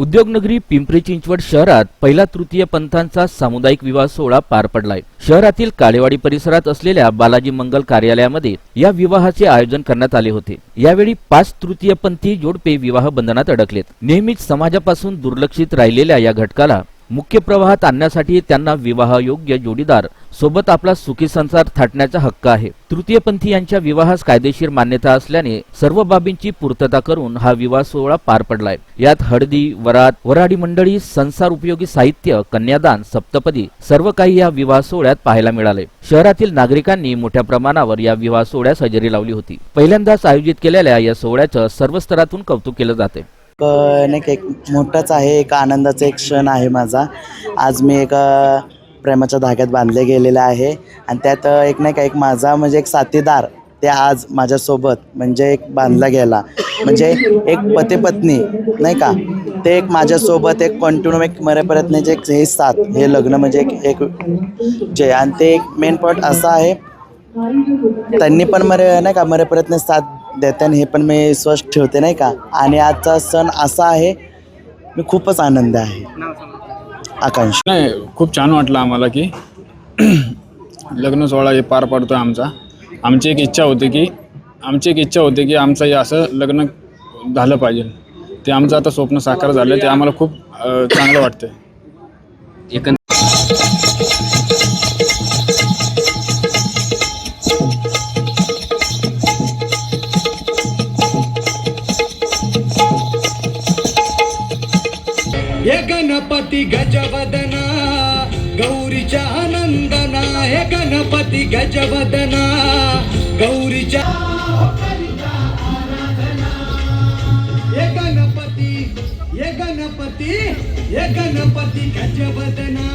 उद्योगनगरी पिंपरी चिंचवड शहरात पहिला तृतीय पंथांचा सामुदायिक विवाह सोहळा पार पडलाय. शहरातील काळेवाडी परिसरात असलेल्या बालाजी मंगल कार्यालयामध्ये या विवाहाचे आयोजन करण्यात आले होते. यावेळी पाच तृतीयपंथी जोडपे विवाह बंधनात अडकलेत. नेहमीच समाजापासून दुर्लक्षित राहिलेल्या या घटकाला मुख्य प्रवाहात आणण्यासाठी त्यांना विवाहयोग्य जोडीदार सोबत आपला सुखी संसार थाटण्याचा हक्क आहे. तृतीयपंथी यांच्या विवाहास कायदेशीर मान्यता असल्याने सर्व बाबींची पूर्तता करून हा विवाह सोहळा पार पडलाय. यात हळदी वरात वराडी मंडळी संसार उपयोगी साहित्य कन्यादान सप्तपदी सर्व काही या विवाह सोहळ्यात पाहायला मिळाले. शहरातील नागरिकांनी मोठ्या प्रमाणावर या विवाह सोहळ्यास हजेरी लावली होती. पहिल्यांदाच आयोजित केलेल्या या सोहळ्याचं सर्व स्तरातून कौतुक केलं जाते. एक नाही का एक मोठाच आहे एक आनंदाचा एक क्षण आहे माझा. आज मी एक प्रेमाच्या धाग्यात बांधले गेलेलं आहे. आणि त्यात एक नाही का एक माझा म्हणजे एक साथीदार ते आज माझ्यासोबत म्हणजे एक बांधला गेला. म्हणजे एक पती पत्नी नाही का? ते एक माझ्यासोबत एक कंटिन्यू एक मरेपर्यंत एक हे साथ हे लग्न म्हणजे एक एक जे आणि ते एक मेन पॉईंट असा आहे त्यांनी पण मरे नाही का मरेपर्यंत साथ देते आणि हे पण मी स्वस्थ ठेवते नाही का? आणि आजचा सण असा आहे मी खूपच आनंद आहे. आकांक्षा नाही खूप छान वाटलं आम्हाला की लग्न सोहळा हे पार पडतो आहे आमचा. आमची एक इच्छा होती की आमची एक इच्छा होती की आमचं हे असं लग्न झालं पाहिजे. ते आमचं आता स्वप्न साकार झालं ते आम्हाला खूप चांगलं वाटतं हे गणपती गजवदना गौरीच्या आनंदना हे गणपती गजवदना गौरीच्या हे गणपती हे गणपती हे गणपती गजवदना.